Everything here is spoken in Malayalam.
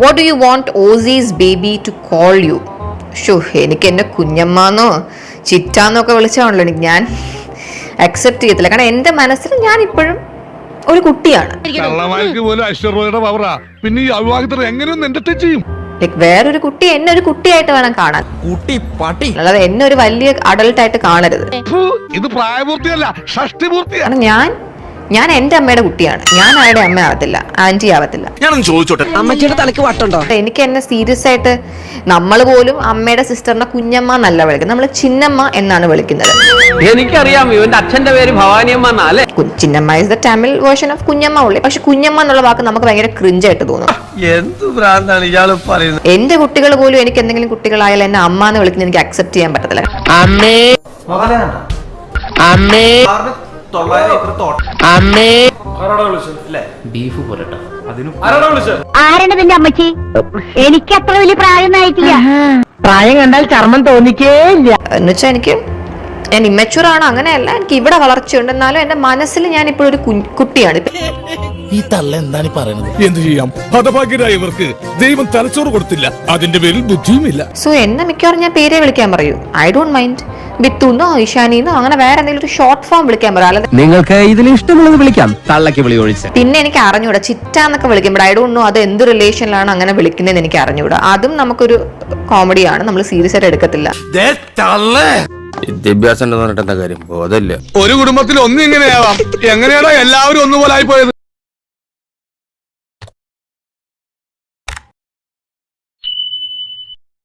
What do you want Aussies baby to call you so എനിക്ക് എന്നെ കുഞ്ഞമ്മാന്നോ ചിറ്റാന്നൊക്കെ വിളിച്ചാണല്ലോ എനിക്ക് ഞാൻ അക്സെപ്റ്റ് ചെയ്യത്തില്ല. കാരണം എന്റെ മനസ്സിൽ ഞാൻ ഇപ്പോഴും ഒരു കുട്ടിയാണ്. പിന്നെ ചെയ്യും? ലൈക്ക് വേറൊരു കുട്ടി എന്നെ ഒരു കുട്ടിയായിട്ട് വേണം കാണാൻ. കുട്ടി പട്ടി. അല്ലാതെ എന്നെ ഒരു വലിയ അഡൽട്ടായിട്ട് ആയിട്ട് കാണരുത്. ഇത് പ്രായപൂർത്തിയല്ല ഷഷ്ടിപൂർത്തിയാ. ഞാൻ ഞാൻ എന്റെ അമ്മയുടെ കുട്ടിയാണ്. ഞാൻ ആരുടെ അമ്മ ആവത്തില്ല ആന്റി ആവത്തില്ല. ഞാനൊന്ന് ചോദിച്ചോട്ടെ? അമ്മച്ചിയുടെ തലക്ക് വട്ടുണ്ടോ എനിക്ക് എന്നെ സീരിയസ് ആയിട്ട് നമ്മൾ പോലും അമ്മയുടെ സിസ്റ്ററിനെ കുഞ്ഞമ്മ എന്നല്ല വിളിക്കുന്നത്. നമ്മൾ ചിന്നമ്മ എന്നാണ് വിളിക്കുന്നത്. എനിക്കറിയാം ഇവന്റെ അച്ഛന്റെ പേര് ഭവാനിയമ്മ എന്നാ Chinnamma is the Tamil version of Kunjamma ഉള്ളി പക്ഷെ കുഞ്ഞമ്മ എന്നുള്ള വാക്ക് നമുക്ക് ഭയങ്കര ക്രിഞ്ചായിട്ട് തോന്നും. എന്ത് ഭ്രാന്താണ് ഇയാൾ പറയുന്നത്? എന്റെ കുട്ടികൾ പോലും എനിക്ക് എന്തെങ്കിലും കുട്ടികളായാലും എന്നെ അമ്മ എന്ന് വിളിക്കുന്നത് എനിക്ക് അക്സെപ്റ്റ് ചെയ്യാൻ പറ്റത്തില്ല. അമ്മേ. അമ്മേ. അമ്മേ. ആരാണ് നിന്റെ അമ്മച്ചി? എനിക്ക് അത്ര വലിയ പ്രായം ആയിട്ടില്ല. പ്രായം കണ്ടാൽ ചർമ്മം തോന്നിക്കേ ഇല്ല എന്നുവെച്ചാ എനിക്ക് ഞാൻ ഇമ്മച്ചുവർ ആണ് അങ്ങനെയല്ല. എനിക്ക് ഇവിടെ വളർച്ചയുണ്ട്. എന്നാലും എന്റെ മനസ്സിൽ ഞാൻ ഇപ്പോൾ ഒരു കുട്ടിയാണ്. ഈ തള്ള എന്താണ് പറയുന്നത് എന്ത് ചെയ്യാം? ഹതഭാഗ്യരായവർക്ക് ദൈവം തലച്ചോറ് കൊടുത്തില്ല. അതിന്റെ പേരിൽ ബുദ്ധിയുമില്ല. സോ എന്നെ മിക്കവാറും ഞാൻ പേരെ വിളിക്കാൻ പറയൂ. ഐ ഡോണ്ട് മൈൻഡ് ബിത്തുന്നോ ഇഷാനിന്നോ അങ്ങനെ വേറെ എന്തെങ്കിലും ഒരു ഷോർട്ട് ഫോം വിളിക്കാൻ പറയാം അല്ലാതെ നിങ്ങൾക്ക് ഇതിൽ ഇഷ്ടമുള്ളത് വിളിക്കാം. തള്ളക്ക് വിളി ഒഴിച്ച്. പിന്നെ എനിക്ക് അറിഞ്ഞൂടാ ചിറ്റാന്നൊക്കെ വിളിക്കുമ്പോൾ ഐ ഡോണ്ട് നോ അത് എന്ത് റിലേഷനിലാണ് അങ്ങനെ വിളിക്കുന്നതെന്ന് എനിക്ക് അറിഞ്ഞൂടാ. അതും നമുക്കൊരു കോമഡിയാണ് നമ്മൾ സീരിയസ് ആയിട്ട് എടുക്കത്തില്ല. വിദ്യാഭ്യാസം എന്ന് പറഞ്ഞിട്ട് എന്താ കാര്യം? ബോധമില്ല. ഒരു കുടുംബത്തിൽ ഒന്നും ഇങ്ങനെയാവാം എങ്ങനെയാണോ എല്ലാവരും ഒന്നുപോലെ ആയി പോയത്